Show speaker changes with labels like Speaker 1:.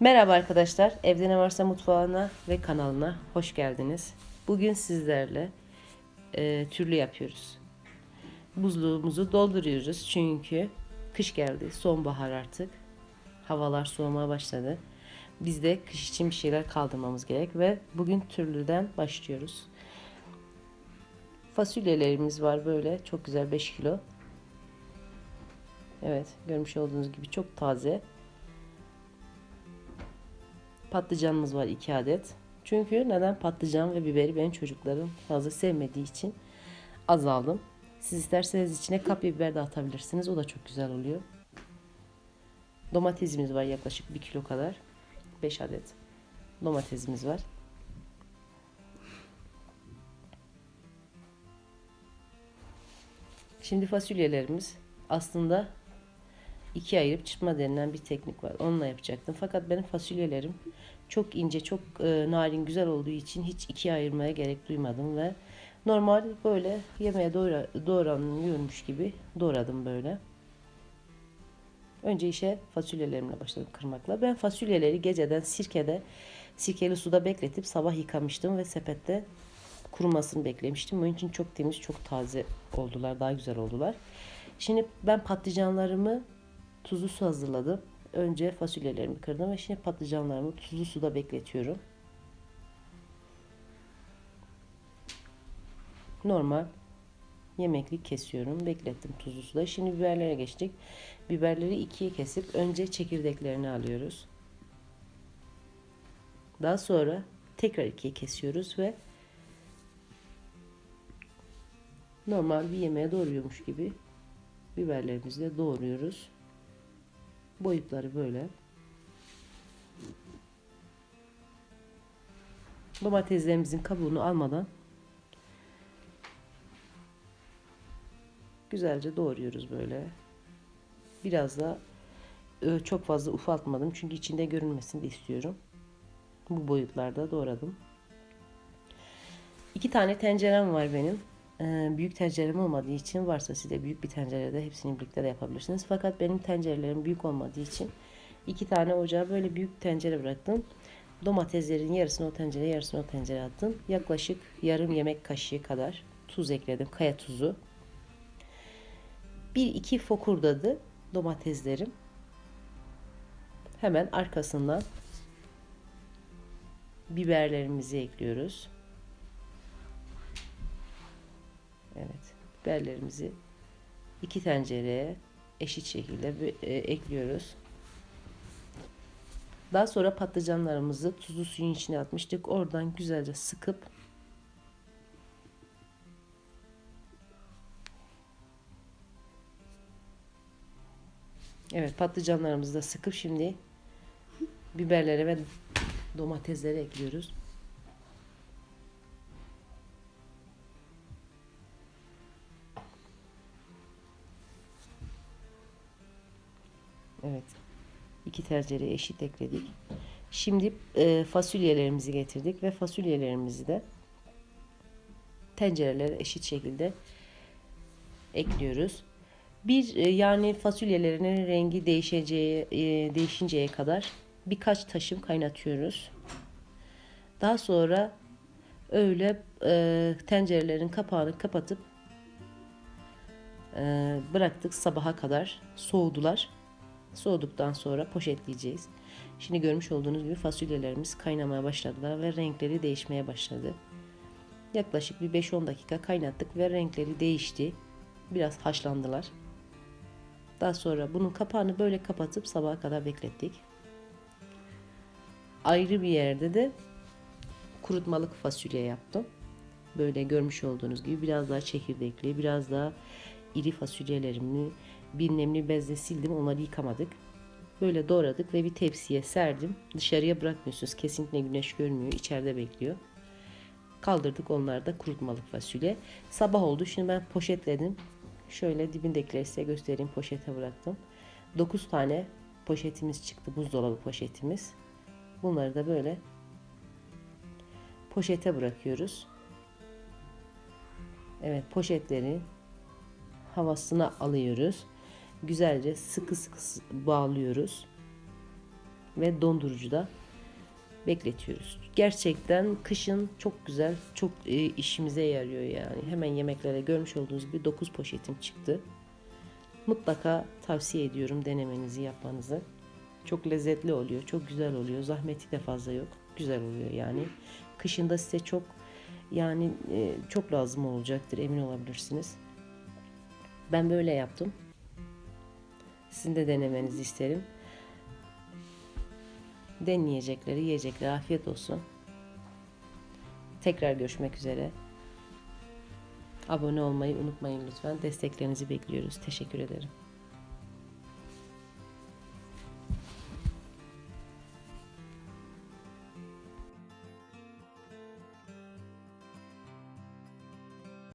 Speaker 1: Merhaba arkadaşlar, Evde Ne Varsa Mutfağına ve kanalına hoş geldiniz. Bugün sizlerle e, türlü yapıyoruz. Buzluğumuzu dolduruyoruz çünkü kış geldi, sonbahar artık. Havalar soğumaya başladı. Biz de kış için bir şeyler kaldırmamız gerek ve bugün türlüden başlıyoruz. Fasulyelerimiz var böyle, çok güzel 5 kilo. Evet, görmüş olduğunuz gibi çok taze. Patlıcanımız var 2 adet. Çünkü neden patlıcan ve biberi benim çocuklarım fazla sevmediği için azaldım. Siz isterseniz içine kapya biber de atabilirsiniz. O da çok güzel oluyor. Domatesimiz var yaklaşık 1 kilo kadar. 5 adet domatesimiz var. Şimdi fasulyelerimiz aslında ikiye ayırıp çırpma denilen bir teknik var. Onunla yapacaktım. Fakat benim fasulyelerim çok ince, çok e, narin, güzel olduğu için hiç ikiye ayırmaya gerek duymadım ve normal böyle yemeğe doğra, doğranıyormuş gibi doğradım böyle. Önce işe fasulyelerimle başladım kırmakla. Ben fasulyeleri geceden sirkede, sirkeli suda bekletip sabah yıkamıştım ve sepette kurumasını beklemiştim. Onun için çok temiz, çok taze oldular, daha güzel oldular. Şimdi ben patlıcanlarımı tuzlu su hazırladım. Önce fasulyelerimi kırdım ve şimdi patlıcanlarımı tuzlu suda bekletiyorum. Normal yemeklik kesiyorum. Beklettim tuzlu suda. Şimdi biberlere geçtik. Biberleri ikiye kesip önce çekirdeklerini alıyoruz. Daha sonra tekrar ikiye kesiyoruz ve normal bir yemeğe doğruyormuş gibi biberlerimizi de doğruyoruz. Boyutları böyle. Domateslerimizin kabuğunu almadan güzelce doğruyoruz böyle. Biraz da e, çok fazla ufaltmadım çünkü içinde görünmesini de istiyorum. Bu boyutlarda doğradım. İki tane tencerem var benim. Büyük tencerem olmadığı için varsa size büyük bir tencerede hepsini birlikte de yapabilirsiniz. Fakat benim tencerelerim büyük olmadığı için iki tane ocağa böyle büyük tencere bıraktım. Domateslerin yarısını o tencereye yarısını o tencereye attım. Yaklaşık yarım yemek kaşığı kadar tuz ekledim. Kaya tuzu. Bir iki fokurdadı domateslerim. Hemen arkasından biberlerimizi ekliyoruz. Evet, biberlerimizi iki tencereye eşit şekilde e, ekliyoruz. Daha sonra patlıcanlarımızı tuzlu suyun içine atmıştık. Oradan güzelce sıkıp Evet, patlıcanlarımızı da sıkıp şimdi biberlere ve domatesleri ekliyoruz. Evet. iki tencereye eşit ekledik. Şimdi e, fasulyelerimizi getirdik ve fasulyelerimizi de tencerelere eşit şekilde ekliyoruz. Bir e, yani fasulyelerinin rengi değişeceği e, değişinceye kadar birkaç taşım kaynatıyoruz. Daha sonra öyle e, tencerelerin kapağını kapatıp e, bıraktık sabaha kadar soğudular. Soğuduktan sonra poşetleyeceğiz. Şimdi görmüş olduğunuz gibi fasulyelerimiz kaynamaya başladılar ve renkleri değişmeye başladı. Yaklaşık bir 5-10 dakika kaynattık ve renkleri değişti. Biraz haşlandılar. Daha sonra bunun kapağını böyle kapatıp sabaha kadar beklettik. Ayrı bir yerde de kurutmalık fasulye yaptım. Böyle görmüş olduğunuz gibi biraz daha çekirdekli, biraz daha iri fasulyelerimi bir nemli bezle sildim. Onları yıkamadık. Böyle doğradık ve bir tepsiye serdim. Dışarıya bırakmıyorsunuz. Kesinlikle güneş görmüyor. içeride bekliyor. Kaldırdık onları da kurutmalık fasulye. Sabah oldu. Şimdi ben poşetledim. Şöyle dibindekileri size göstereyim. Poşete bıraktım. 9 tane poşetimiz çıktı. Buzdolabı poşetimiz. Bunları da böyle poşete bırakıyoruz. Evet poşetleri havasına alıyoruz güzelce sıkı sıkı bağlıyoruz. ve dondurucuda bekletiyoruz. Gerçekten kışın çok güzel, çok e, işimize yarıyor yani. Hemen yemeklere görmüş olduğunuz gibi 9 poşetim çıktı. Mutlaka tavsiye ediyorum denemenizi, yapmanızı. Çok lezzetli oluyor, çok güzel oluyor. Zahmeti de fazla yok. Güzel oluyor yani. Kışında size çok yani e, çok lazım olacaktır emin olabilirsiniz. Ben böyle yaptım. Sizin de denemenizi isterim. Deneyecekleri, yiyecekleri afiyet olsun. Tekrar görüşmek üzere. Abone olmayı unutmayın lütfen. Desteklerinizi bekliyoruz. Teşekkür ederim.